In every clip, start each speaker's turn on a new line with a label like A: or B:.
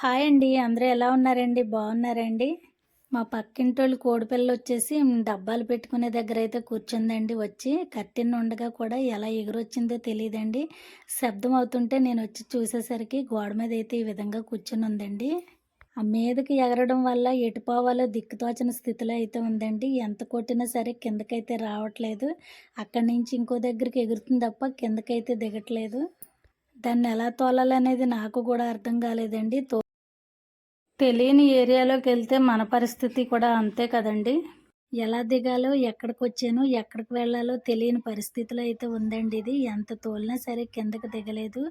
A: Hi అండి అందరూ ఎలా ఉన్నారండి? బాగున్నారండి? మా పక్కింటోళ్ళు కోడిపిల్ల వచ్చేసి డబ్బాలు పెట్టుకునే దగ్గర అయితే కూర్చుందండి. వచ్చి కట్టిన ఉండగా కూడా ఎలా ఎగురొచ్చిందో తెలియదండి శబ్దం అవుతుంటే నేను వచ్చి చూసేసరికి గోడ మీద అయితే ఈ విధంగా కూర్చుని ఉందండి. ఆ మీదకి ఎగరడం వల్ల ఎటు పోవాలో దిక్కుతోచని స్థితిలో అయితే ఉందండి. ఎంత కొట్టినా సరే కిందకైతే రావట్లేదు. అక్కడి నుంచి ఇంకో దగ్గరికి ఎగురుతుంది తప్ప కిందకైతే దిగట్లేదు. దాన్ని ఎలా తోలాలనేది నాకు కూడా అర్థం కాలేదండి. తో తెలియని ఏరియాలోకి వెళ్తే మన పరిస్థితి కూడా అంతే కదండి. ఎలా దిగాలో ఎక్కడికి వచ్చానో ఎక్కడికి వెళ్ళాలో తెలియని పరిస్థితిలో అయితే ఉందండి ఇది. ఎంత తోలినా సరే కిందకి దిగలేదు.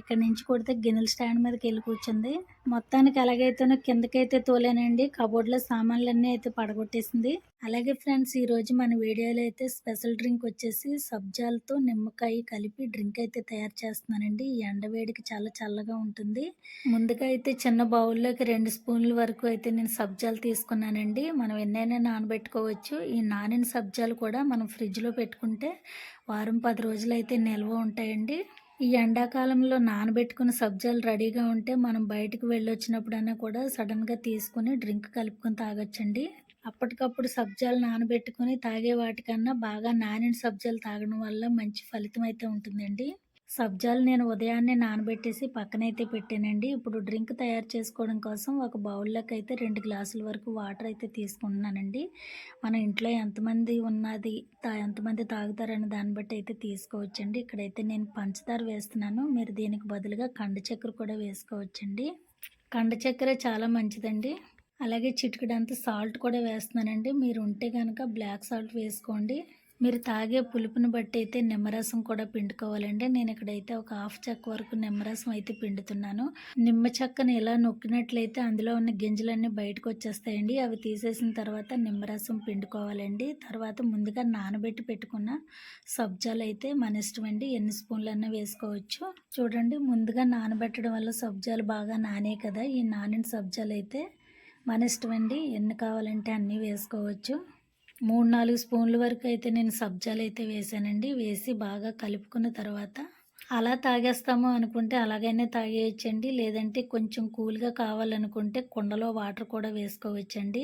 A: ఇక్కడ నుంచి కొడితే గిన్నెల స్టాండ్ మీదకి వెళ్ళి కూర్చుంది. మొత్తానికి ఎలాగైతేనో కిందకైతే తోలేనండి. కబోర్డ్లో సామాన్లన్నీ అయితే పడగొట్టేసింది. అలాగే ఫ్రెండ్స్ ఈరోజు మన వీడియోలో అయితే స్పెషల్ డ్రింక్ వచ్చేసి సబ్జాలతో నిమ్మకాయ కలిపి డ్రింక్ అయితే తయారు చేస్తున్నానండి. ఈ ఎండవేడికి చాలా చల్లగా ఉంటుంది. ముందుగా అయితే చిన్న బౌల్లోకి రెండు స్పూన్ల వరకు అయితే నేను సబ్జాలు తీసుకున్నానండి. మనం ఎన్నైనా నానబెట్టుకోవచ్చు. ఈ నానిన సబ్జాలు కూడా మనం ఫ్రిడ్జ్లో పెట్టుకుంటే వారం పది రోజులు అయితే నిల్వ ఉంటాయండి. ఈ ఎండాకాలంలో నానబెట్టుకున్న సబ్జాలు రెడీగా ఉంటే మనం బయటకు వెళ్ళొచ్చినప్పుడైనా కూడా సడన్గా తీసుకుని డ్రింక్ కలుపుకొని తాగొచ్చండి. అప్పటికప్పుడు సబ్జాలు నానబెట్టుకొని తాగే వాటికన్నా బాగా నానిన సబ్జాలు తాగడం వల్ల మంచి ఫలితం అయితే ఉంటుందండి. సబ్జాలు నేను ఉదయాన్నే నానబెట్టేసి పక్కనైతే పెట్టానండి. ఇప్పుడు డ్రింక్ తయారు చేసుకోవడం కోసం ఒక బౌల్లోకి అయితే రెండు గ్లాసుల వరకు వాటర్ అయితే తీసుకుంటున్నానండి. మన ఇంట్లో ఎంతమంది ఉన్నది ఎంతమంది తాగుతారని దాన్ని బట్టి అయితే తీసుకోవచ్చండి. ఇక్కడైతే నేను పంచదార వేస్తున్నాను. మీరు దీనికి బదులుగా కండ చక్కెర కూడా వేసుకోవచ్చండి. కండ చక్కెర చాలా మంచిదండి. అలాగే చిటికడంత సాల్ట్ కూడా వేస్తున్నానండి. మీరు ఉంటే కనుక బ్లాక్ సాల్ట్ వేసుకోండి. మీరు తాగే పులుపుని బట్టి అయితే నిమ్మరసం కూడా పిండుకోవాలండి. నేను ఇక్కడైతే ఒక హాఫ్ చెక్క వరకు నిమ్మరసం అయితే పిండుతున్నాను. నిమ్మ చెక్కని ఇలా నొక్కినట్లయితే అందులో ఉన్న గింజలన్నీ బయటకు వచ్చేస్తాయండి అవి తీసేసిన తర్వాత నిమ్మరసం పిండుకోవాలండి. తర్వాత ముందుగా నానబెట్టి పెట్టుకున్న సబ్జాలు అయితే మన ఇష్టం అండి ఎన్ని స్పూన్లన్నా వేసుకోవచ్చు. చూడండి ముందుగా నానబెట్టడం వల్ల సబ్జాలు బాగా నానే కదా. ఈ నానిన సబ్జాలు అయితే మన ఇష్టం అండి ఎన్ని కావాలంటే అన్నీ వేసుకోవచ్చు. మూడు నాలుగు స్పూన్ల వరకు అయితే నేను సబ్జాలు అయితే వేసానండి వేసి బాగా కలుపుకున్న తర్వాత అలా తాగేస్తాము అనుకుంటే అలాగైనా తాగేయచ్చండి. లేదంటే కొంచెం కూల్గా కావాలనుకుంటే కుండలో వాటర్ కూడా వేసుకోవచ్చండి.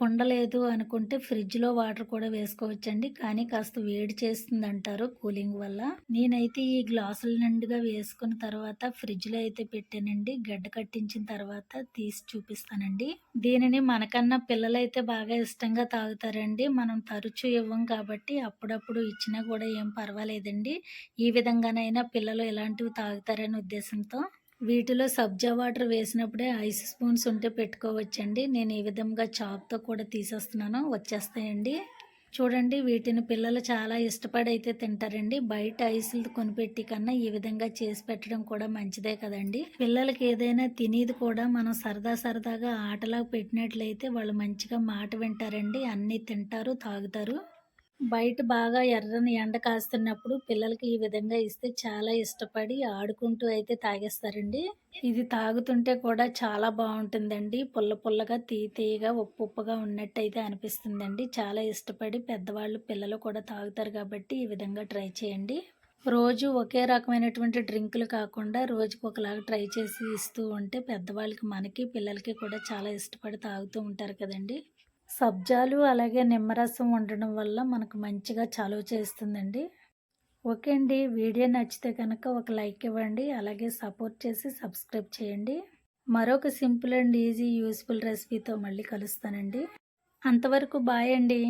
A: కుండ లేదు అనుకుంటే ఫ్రిడ్జ్లో వాటర్ కూడా వేసుకోవచ్చండి. కానీ కాస్త వేడి చేస్తుంది అంటారు కూలింగ్ వల్ల. నేనైతే ఈ గ్లాసుల నిండుగా వేసుకున్న తర్వాత ఫ్రిడ్జ్లో అయితే పెట్టానండి. గడ్డ కట్టించిన తర్వాత తీసి చూపిస్తానండి. దీనిని మనకన్నా పిల్లలైతే బాగా ఇష్టంగా తాగుతారండి. మనం తరచూ ఇవ్వం కాబట్టి అప్పుడప్పుడు ఇచ్చినా కూడా ఏం పర్వాలేదండి. ఈ విధంగానైనా పిల్లలు పిల్లలు ఎలాంటివి తాగుతారనే ఉద్దేశంతో వీటిలో సబ్జా వాటర్ వేసినప్పుడే ఐస్ స్పూన్స్ ఉంటే పెట్టుకోవచ్చండి. నేను ఈ విధంగా చాక్తో కూడా తీసేస్తున్నాను. వచ్చేస్తాయండి. చూడండి వీటిని పిల్లలు చాలా ఇష్టపడి అయితే తింటారండి. బయట ఐసులు కొనిపెట్టి కన్నా ఈ విధంగా చేసి పెట్టడం కూడా మంచిదే కదండి. పిల్లలకి ఏదైనా తినేది కూడా మనం సరదా సరదాగా ఆటలా పెట్టినట్లయితే వాళ్ళు మంచిగా మాట వింటారండి. అన్నీ తింటారు తాగుతారు. బయట బాగా ఎర్రని ఎండ కాస్తున్నప్పుడు పిల్లలకి ఈ విధంగా ఇస్తే చాలా ఇష్టపడి ఆడుకుంటూ అయితే తాగేస్తారండి. ఇది తాగుతుంటే కూడా చాలా బాగుంటుందండి. పుల్ల పుల్లగా తీ తీయగా ఉప్పు ఉప్పుగా ఉన్నట్టయితే అనిపిస్తుందండి. చాలా ఇష్టపడి పెద్దవాళ్ళు పిల్లలు కూడా తాగుతారు కాబట్టి ఈ విధంగా ట్రై చేయండి. రోజు ఒకే రకమైనటువంటి డ్రింకులు కాకుండా రోజుకి ఒకలాగా ట్రై చేసి ఇస్తూ ఉంటే పెద్దవాళ్ళకి మనకి పిల్లలకి కూడా చాలా ఇష్టపడి తాగుతూ ఉంటారు కదండి. సబ్జాలు అలాగే నిమ్మరసం ఉండడం వల్ల మనకు మంచిగా చలువ చేస్తుందండి. ఓకే అండి వీడియో నచ్చితే కనుక ఒక లైక్ ఇవ్వండి అలాగే సపోర్ట్ చేసి సబ్స్క్రైబ్ చేయండి. మరొక సింపుల్ అండ్ ఈజీ యూస్ఫుల్ రెసిపీతో మళ్ళీ కలుస్తానండి. అంతవరకు బాయ్ అండి.